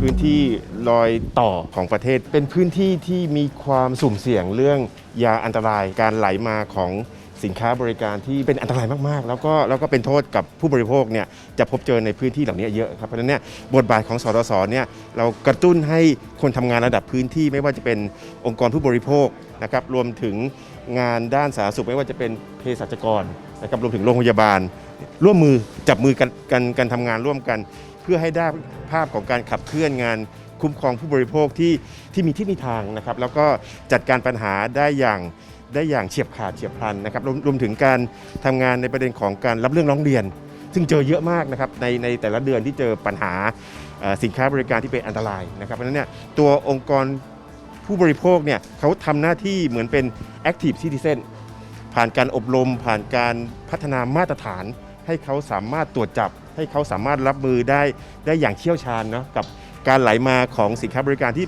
พื้นที่รอยต่อของประเทศ เป็นพื้นที่ที่มีความสุ่มเสี่ยงเรื่องยาอันตรายการไหลมาของสินค้าบริการที่เป็นอันตรายมาก ๆ แล้วก็แล้วก็เป็นโทษกับผู้บริโภคเนี่ยจะพบเจอในพื้นที่เหล่านี้เยอะครับเพราะฉะนั้นเนี่ยบทบาทของสตสเนี่ยเรากระตุ้นให้คนทำงานระดับพื้นที่ไม่ว่าจะเป็นองค์กรผู้บริโภคนะครับรวมถึงงานด้านสาธารณสุขไม่ว่าจะเป็นเภสัชกรนะครับรวมถึงโรงพยาบาล ร่วมมือจับมือกันกันกันทำงานร่วมกัน เพื่อให้ได้ ภาพของการขับเคลื่อนงานคุ้มครองผู้บริโภคที่ที่มีที่มีทางนะครับแล้วก็จัดการปัญหาได้อย่างได้อย่างเฉียบขาดเฉียบพลันนะครับรวมรวมถึงการทำงานในประเด็นของการรับเรื่องร้องเรียน ซึ่งเจอเยอะมากนะครับในในแต่ละเดือนที่เจอปัญหาเอ่อสินค้าบริการที่เป็นอันตรายนะครับเพราะฉะนั้นเนี่ยตัวองค์กรผู้บริโภคเนี่ยเขาทำหน้าที่เหมือนเป็น active citizen ผ่านการอบรมผ่านการพัฒนามาตรฐานให้เขาสามารถตรวจจับ ให้เขาสามารถรับมือได้ได้อย่างเชี่ยวชาญเนาะกับการไหลมาของสินค้าบริการที่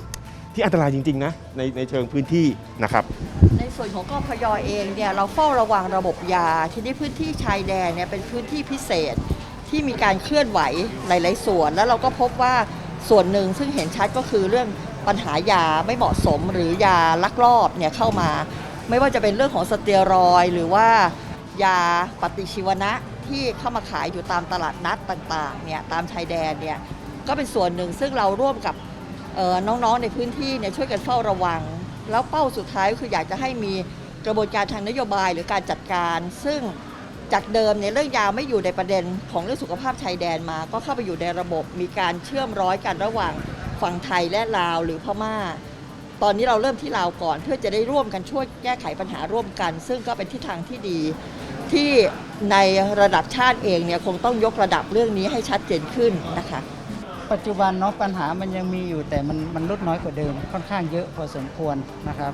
ที่อันตรายจริงๆนะในในเชิงพื้นที่นะครับ ในส่วนของกพยเองเนี่ยเราเฝ้าระวังระบบยา ที่นี่พื้นที่ชายแดนเนี่ยเป็นพื้นที่พิเศษที่มีการเคลื่อนไหวหลาย ๆ ส่วน แล้วเราก็พบว่าส่วนหนึ่งซึ่งเห็นชัดก็คือเรื่องปัญหายาไม่เหมาะสมหรือยาลักลอบเนี่ยเข้ามา ไม่ว่าจะเป็นเรื่องของสเตียรอยหรือว่ายาปฏิชีวนะ ที่เข้ามาขายอยู่ตามตลาดนัดต่างๆเนี่ยตามชายแดนเนี่ยก็เป็นส่วนหนึ่งซึ่งเราร่วมกับน้องๆในพื้นที่เนี่ยช่วยกันเฝ้าระวัง แล้วเป้าสุดท้ายก็คืออยากจะให้มีกระบวนการทางนโยบายหรือการจัดการ ซึ่งจากเดิมเนี่ยเรื่องยาไม่อยู่ในประเด็นของเรื่องสุขภาพชายแดนมา ก็เข้าไปอยู่ในระบบมีการเชื่อมร้อยกันระหว่างฝั่งไทยและลาวหรือพม่า ตอนนี้เราเริ่มที่ลาวก่อนเพื่อจะได้ร่วมกันช่วยแก้ไขปัญหาร่วมกัน ซึ่งก็เป็นทิศทางที่ดี ที่ในระดับชาติเองเนี่ยคงต้องยกระดับเรื่องนี้ให้ชัดเจนขึ้นนะคะ ปัจจุบันเนาะปัญหามันยังมีอยู่แต่มันมันลดน้อยกว่าเดิมค่อนข้างเยอะพอสมควรนะครับ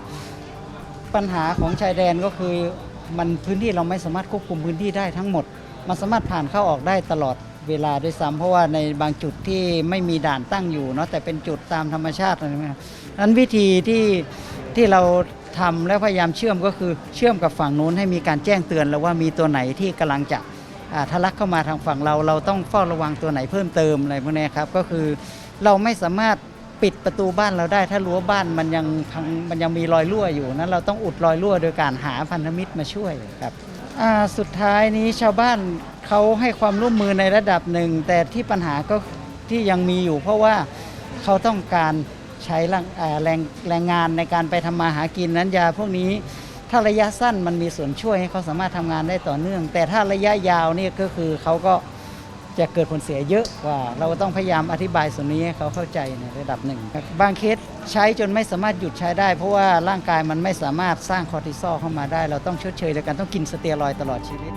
ปัญหาของชายแดนก็คือมันพื้นที่เราไม่สามารถควบคุมพื้นที่ได้ทั้งหมด มันสามารถผ่านเข้าออกได้ตลอดเวลาด้วยซ้ำเพราะว่าในบางจุดที่ไม่มีด่านตั้งอยู่เนาะแต่เป็นจุดตามธรรมชาติอะไรนะครับนั้นวิธีที่ที่เรา ทำและพยายามเชื่อมก็คือเชื่อมกับฝั่งนู้นให้มีการแจ้งเตือนแล้วว่ามีตัวไหนที่กำลังจะทะลักเข้ามาทางฝั่งเราเราต้องเฝ้าระวังตัวไหนเพิ่มเติมอะไรพวกนี้ครับก็คือเราไม่สามารถปิดประตูบ้านเราได้ ถ้ารั้วบ้านมันยังมันยังมีรอยรั่วอยู่นั้นเราต้องอุดรอยรั่วโดยการหาพันธมิตรมาช่วยครับสุดท้ายนี้ชาวบ้านเขาให้ความร่วมมือในระดับหนึ่ง แต่ที่ปัญหาก็ที่ยังมีอยู่ เพราะว่าเขาต้องการ ใช้แรงแรงแรงงานในการไปทำมาหากินนั้นยาพวกนี้ถ้าระยะสั้นมันมีส่วนช่วยให้เขาสามารถทำงานได้ต่อเนื่อง แต่ถ้าระยะยาวนี่ก็คือเขาก็จะเกิดผลเสียเยอะกว่า เราต้องพยายามอธิบายส่วนนี้ให้เขาเข้าใจในระดับหนึ่ง บางเคสใช้จนไม่สามารถหยุดใช้ได้ เพราะว่าร่างกายมันไม่สามารถสร้างคอร์ติซอลเข้ามาได้ เราต้องชดเชยโดยการต้องกินสเตียรอยตลอดชีวิต